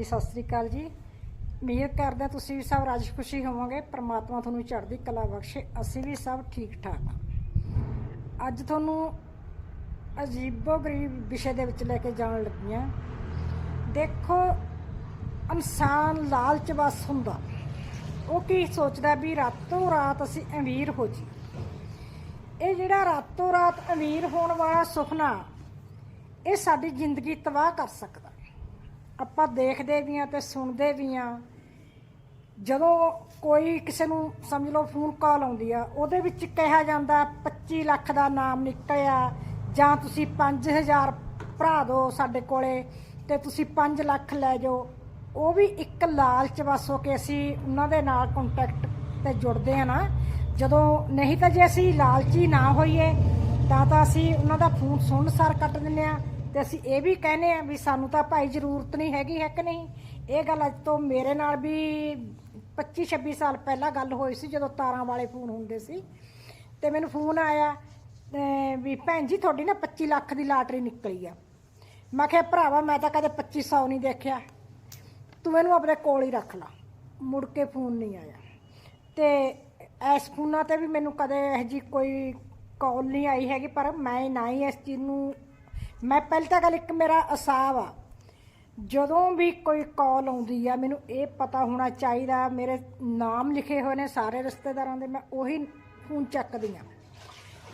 ਜੀ, ਸਤਿ ਸ੍ਰੀ ਅਕਾਲ ਜੀ। ਉਮੀਦ ਕਰਦਾ ਤੁਸੀਂ ਵੀ ਸਭ ਰਾਜ ਖੁਸ਼ੀ ਹੋਵੋਗੇ। ਪ੍ਰਮਾਤਮਾ ਤੁਹਾਨੂੰ ਚੜ੍ਹਦੀ ਕਲਾ ਬਖਸ਼ੇ। ਅਸੀਂ ਵੀ ਸਭ ਠੀਕ ਠਾਕ ਹਾਂ। ਅੱਜ ਤੁਹਾਨੂੰ ਅਜੀਬੋ ਗਰੀਬ ਵਿਸ਼ੇ ਦੇ ਵਿੱਚ ਲੈ ਕੇ ਜਾਣ ਲੱਗੀ ਹਾਂ। ਦੇਖੋ, ਇਨਸਾਨ ਲਾਲਚ ਬਸ ਹੁੰਦਾ। ਉਹ ਕੀ ਸੋਚਦਾ ਵੀ ਰਾਤੋਂ ਰਾਤ ਅਸੀਂ ਅਮੀਰ ਹੋ ਜੀ ਇਹ ਜਿਹੜਾ ਰਾਤੋਂ ਰਾਤ ਅਮੀਰ ਹੋਣ ਵਾਲਾ ਸੁਪਨਾ, ਇਹ ਸਾਡੀ ਜ਼ਿੰਦਗੀ ਤਬਾਹ ਕਰ ਸਕਦਾ। ਆਪਾਂ ਦੇਖਦੇ ਵੀ ਆ ਤੇ ਸੁਣਦੇ ਵੀ ਆ ਜਦੋਂ ਕੋਈ ਕਿਸੇ ਨੂੰ ਸਮਝ ਲਓ ਫੋਨ ਕਾਲ ਆਉਂਦੀ ਆ, ਉਹਦੇ ਵਿੱਚ ਕਿਹਾ ਜਾਂਦਾ 25 ਲੱਖ ਦਾ ਨਾਮ ਨਿਕਲਿਆ ਜਾਂ ਤੁਸੀਂ 5000 ਭਰਾ ਦਿਓ ਸਾਡੇ ਕੋਲੇ ਤੇ ਤੁਸੀਂ 5 ਲੱਖ ਲੈ ਜਾਓ, ਉਹ ਵੀ ਇੱਕ ਲਾਲਚ ਵਸੋ ਕਿ ਅਸੀਂ ਉਹਨਾਂ ਦੇ ਨਾਲ ਕੰਟੈਕਟ ਤੇ ਜੁੜਦੇ ਆ ਨਾ। ਜਦੋਂ ਨਹੀਂ ਤਾਂ ਜੇ ਅਸੀਂ ਲਾਲਚੀ ਨਾ ਹੋਈਏ, ਤਾਂ ਤਾਂ ਅਸੀਂ ਉਹਨਾਂ ਦਾ ਫੋਨ ਸੁਣ ਸਾਰ ਕੱਟ ਦਿੰਦੇ ਆ ਤੇ ਅਸੀਂ ਇਹ ਵੀ ਕਹਿੰਦੇ ਆ ਵੀ ਸਾਨੂੰ ਤਾਂ ਭਾਈ ਜ਼ਰੂਰਤ ਨਹੀਂ ਹੈਗੀ, ਹੈ ਕਿ ਨਹੀਂ? ਇਹ ਗੱਲ ਅੱਜ ਤੋਂ ਮੇਰੇ ਨਾਲ ਵੀ 25 26 ਸਾਲ ਪਹਿਲਾਂ ਗੱਲ ਹੋਈ ਸੀ, ਜਦੋਂ ਤਾਰਾਂ ਵਾਲੇ ਫੋਨ ਹੁੰਦੇ ਸੀ। ਤੇ ਮੈਨੂੰ ਫੋਨ ਆਇਆ ਤੇ ਵੀ ਭੈਣ ਜੀ, ਤੁਹਾਡੀ ਨਾ 25 ਲੱਖ ਦੀ ਲਾਟਰੀ ਨਿਕਲੀ ਆ। ਮੈਂ ਕਿਹਾ, ਭਰਾਵਾ, ਮੈਂ ਤਾਂ ਕਦੇ 2500 ਨਹੀਂ ਦੇਖਿਆ। ਤੂੰ ਇਹਨੂੰ ਆਪਣੇ ਕੋਲ ਹੀ ਰੱਖ ਲਾ। ਮੁੜ ਕੇ ਫੋਨ ਨਹੀਂ ਆਇਆ। ਤੇ ਐਸ ਫੋਨਾਂ ਤੇ ਵੀ ਮੈਨੂੰ ਕਦੇ ਇਹ ਜੀ ਕੋਈ ਕਾਲ ਨਹੀਂ ਆਈ ਹੈਗੀ, ਪਰ ਮੈਂ ਨਾ ਹੀ ਇਸ ਚੀਜ਼ ਨੂੰ ਮੈਂ ਪਹਿਲੀ ਤਾਂ ਗੱਲ, ਇੱਕ ਮੇਰਾ ਅਸਾਬ ਆ, ਜਦੋਂ ਵੀ ਕੋਈ ਕਾਲ ਆਉਂਦੀ ਆ, ਮੈਨੂੰ ਇਹ ਪਤਾ ਹੋਣਾ ਚਾਹੀਦਾ, ਮੇਰੇ ਨਾਮ ਲਿਖੇ ਹੋਏ ਨੇ ਸਾਰੇ ਰਿਸ਼ਤੇਦਾਰਾਂ ਦੇ, ਮੈਂ ਉਹੀ ਫੋਨ ਚੱਕਦੀ ਆ।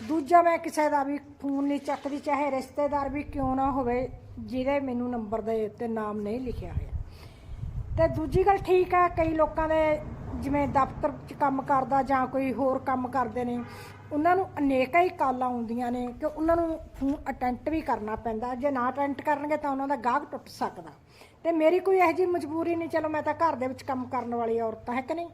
ਦੂਜਾ ਮੈਂ ਕਿਸੇ ਦਾ ਵੀ ਫੋਨ ਨਹੀਂ ਚੱਕਦੀ, ਚਾਹੇ ਰਿਸ਼ਤੇਦਾਰ ਵੀ ਕਿਉਂ ਨਾ ਹੋਵੇ, ਜਿਹਦੇ ਮੈਨੂੰ ਨੰਬਰ ਦੇ ਉੱਤੇ ਨਾਮ ਨਹੀਂ ਲਿਖਿਆ ਹੋਇਆ। ਤੇ ਦੂਜੀ ਗੱਲ ਠੀਕ ਆ, ਕਈ ਲੋਕਾਂ ਦੇ ਜਿਵੇਂ ਦਫ਼ਤਰ 'ਚ ਕੰਮ ਕਰਦਾ ਜਾਂ ਕੋਈ ਹੋਰ ਕੰਮ ਕਰਦੇ ਨੇ, ਉਹਨਾਂ ਨੂੰ ਅਨੇਕਾਂ ਹੀ ਕਾਲਾਂ ਆਉਂਦੀਆਂ ਨੇ ਕਿ ਉਹਨਾਂ ਨੂੰ ਫੋਨ ਅਟੈਂਟ ਵੀ ਕਰਨਾ ਪੈਂਦਾ। ਜੇ ਨਾ ਅਟੈਂਟ ਕਰਨਗੇ ਤਾਂ ਉਹਨਾਂ ਦਾ ਗਾਹਕ ਟੁੱਟ ਸਕਦਾ। ਤੇ ਮੇਰੀ ਕੋਈ ਇਹੋ ਜਿਹੀ ਮਜਬੂਰੀ ਨਹੀਂ, ਚਲੋ ਮੈਂ ਤਾਂ ਘਰ ਦੇ ਵਿੱਚ ਕੰਮ ਕਰਨ ਵਾਲੀ ਔਰਤ ਹੈ ਕਿ ਨਹੀਂ?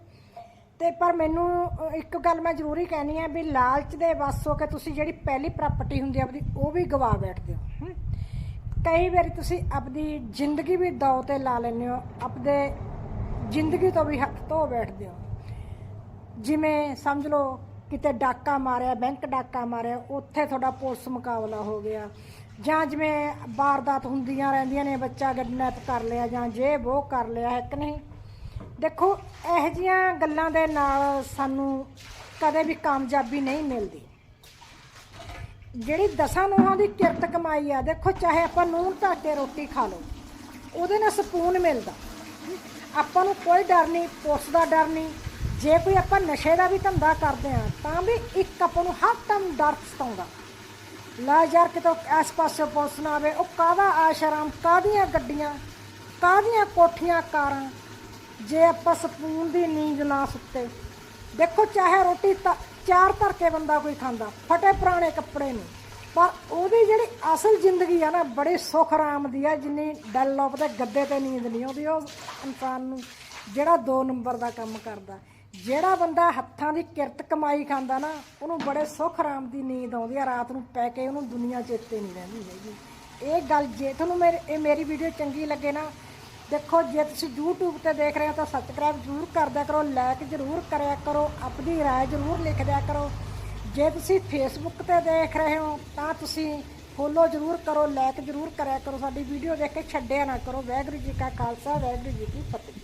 ਤੇ ਪਰ ਮੈਨੂੰ ਇੱਕ ਗੱਲ ਮੈਂ ਜ਼ਰੂਰੀ ਕਹਿਣੀ ਹੈ ਵੀ ਲਾਲਚ ਦੇ ਵੱਸ ਹੋ ਕੇ ਤੁਸੀਂ ਜਿਹੜੀ ਪਹਿਲੀ ਪ੍ਰਾਪਰਟੀ ਹੁੰਦੀ ਆਪਦੀ, ਉਹ ਵੀ ਗਵਾ ਬੈਠਦੇ ਹੋ। ਕਈ ਵਾਰੀ ਤੁਸੀਂ ਆਪਦੀ ਜ਼ਿੰਦਗੀ ਵੀ ਦਾਅ ਤੇ ਲਾ ਲੈਂਦੇ ਹੋ, ਆਪਦੇ ਜ਼ਿੰਦਗੀ ਤੋਂ ਵੀ ਹੱਥ ਧੋ ਬੈਠਦੇ ਹੋ। ਜਿਵੇਂ ਸਮਝ ਲਓ ਕਿਤੇ ਡਾਕਾ ਮਾਰਿਆ, ਬੈਂਕ ਡਾਕਾ ਮਾਰਿਆ, ਉੱਥੇ ਤੁਹਾਡਾ ਪੁਲਿਸ ਮੁਕਾਬਲਾ ਹੋ ਗਿਆ। ਜਾਂ ਜਿਵੇਂ ਵਾਰਦਾਤ ਹੁੰਦੀਆਂ ਰਹਿੰਦੀਆਂ ਨੇ, ਬੱਚਾ ਗੱਡਨੈਪ ਕਰ ਲਿਆ ਜਾਂ ਜੇ ਉਹ ਕਰ ਲਿਆ, ਹੈ ਕਿ ਨਹੀਂ? ਦੇਖੋ, ਇਹੋ ਜੀਆਂ ਗੱਲਾਂ ਦੇ ਨਾਲ ਸਾਨੂੰ ਕਦੇ ਵੀ ਕਾਮਯਾਬੀ ਨਹੀਂ ਮਿਲਦੀ। ਜਿਹੜੀ ਦਸਾਂ ਨੂੰਹਾਂ ਦੀ ਕਿਰਤ ਕਮਾਈ ਆ, ਦੇਖੋ ਚਾਹੇ ਆਪਾਂ ਨੂਨ ਧਰ ਰੋਟੀ ਖਾ ਲਓ, ਉਹਦੇ ਨਾਲ ਸਕੂਨ ਮਿਲਦਾ। ਆਪਾਂ ਨੂੰ ਕੋਈ ਡਰ ਨਹੀਂ, ਪੁਲਿਸ ਦਾ ਡਰ ਨਹੀਂ। ਜੇ ਕੋਈ ਆਪਾਂ ਨਸ਼ੇ ਦਾ ਵੀ ਧੰਦਾ ਕਰਦੇ ਆ ਤਾਂ ਵੀ ਇੱਕ ਆਪਾਂ ਨੂੰ ਹਰ ਟਾਈਮ ਡਰ ਸਤਾਉਂਦਾ। ਲਾ ਯਾਰ ਕਿਤੋਂ ਇਸ ਪਾਸੇ ਪੁਲਿਸ ਨਾ ਆਵੇ, ਉਹ ਕਾਹਦਾ ਆਸ਼ਰਮ ਕਾਹਦੀਆਂ ਗੱਡੀਆਂ? ਕਾਹਦੀਆਂ ਕੋਠੀਆਂ ਕਾਰਾਂ? ਜੇ ਆਪਾਂ ਸਕੂਨ ਦੀ ਨੀਂਦ ਨਾ ਸੁੱਤੇ ਦੇਖੋ ਚਾਹੇ ਰੋਟੀ ਤਾਂ, ਚਾਰ ਧਰ ਕੇ ਬੰਦਾ ਕੋਈ ਖਾਂਦਾ, ਫਟੇ ਪੁਰਾਣੇ ਕੱਪੜੇ ਨੇ। ਪਰ ਉਹਦੀ ਜਿਹੜੀ ਅਸਲ ਜ਼ਿੰਦਗੀ ਆ ਨਾ ਬੜੇ ਸੁਖ ਆਰਾਮ ਦੀ ਆ ਜਿੰਨੀ ਡੈਲੌਪ ਦੇ ਗੱਦੇ ਤੇ ਨੀਂਦ ਨਹੀਂ ਆਉਂਦੀ ਉਹ ਇਨਸਾਨ ਨੂੰ ਜਿਹੜਾ 2 ਨੰਬਰ ਦਾ ਕੰਮ ਕਰਦਾ ਜਿਹੜਾ ਬੰਦਾ ਹੱਥਾਂ ਦੀ ਕਿਰਤ ਕਮਾਈ ਖਾਂਦਾ ਨਾ ਉਹਨੂੰ ਬੜੇ ਸੁਖ ਆਰਾਮ ਦੀ ਨੀਂਦ ਆਉਂਦੀ ਆ ਰਾਤ ਨੂੰ ਪੈ ਕੇ ਉਹਨੂੰ ਦੁਨੀਆ ਚੇਤੇ ਨਹੀਂ ਰਹਿੰਦੀ ਹੈਗੀ ਇਹ ਗੱਲ ਜੇ ਤੁਹਾਨੂੰ ਮੇਰੇ ਇਹ ਮੇਰੀ ਵੀਡੀਓ ਚੰਗੀ ਲੱਗੇ ਨਾ ਦੇਖੋ ਜੇ ਤੁਸੀਂ YouTube ਤੇ ਦੇਖ ਰਹੇ ਹੋ ਤਾਂ ਸਬਸਕ੍ਰਾਈਬ ਜ਼ਰੂਰ ਕਰ ਦਿਆ ਕਰੋ ਲਾਈਕ ਜ਼ਰੂਰ ਕਰਿਆ ਕਰੋ ਆਪਣੀ رائے ਜ਼ਰੂਰ ਲਿਖ ਦਿਆ ਕਰੋ ਜੇ ਤੁਸੀਂ ਫੇਸਬੁੱਕ ਤੇ ਦੇਖ ਰਹੇ ਹੋ, ਤਾਂ ਤੁਸੀਂ ਫੋਲੋ ਜ਼ਰੂਰ ਕਰੋ ਲਾਈਕ ਜ਼ਰੂਰ ਕਰਿਆ ਕਰੋ, ਸਾਡੀ ਵੀਡੀਓ ਦੇਖ ਕੇ ਛੱਡਿਆ ਨਾ ਕਰੋ। ਵਾਹਿਗੁਰੂ ਜੀ ਕਾ ਖਾਲਸਾ, ਵਾਹਿਗੁਰੂ ਜੀ ਕੀ ਫਤਿਹ।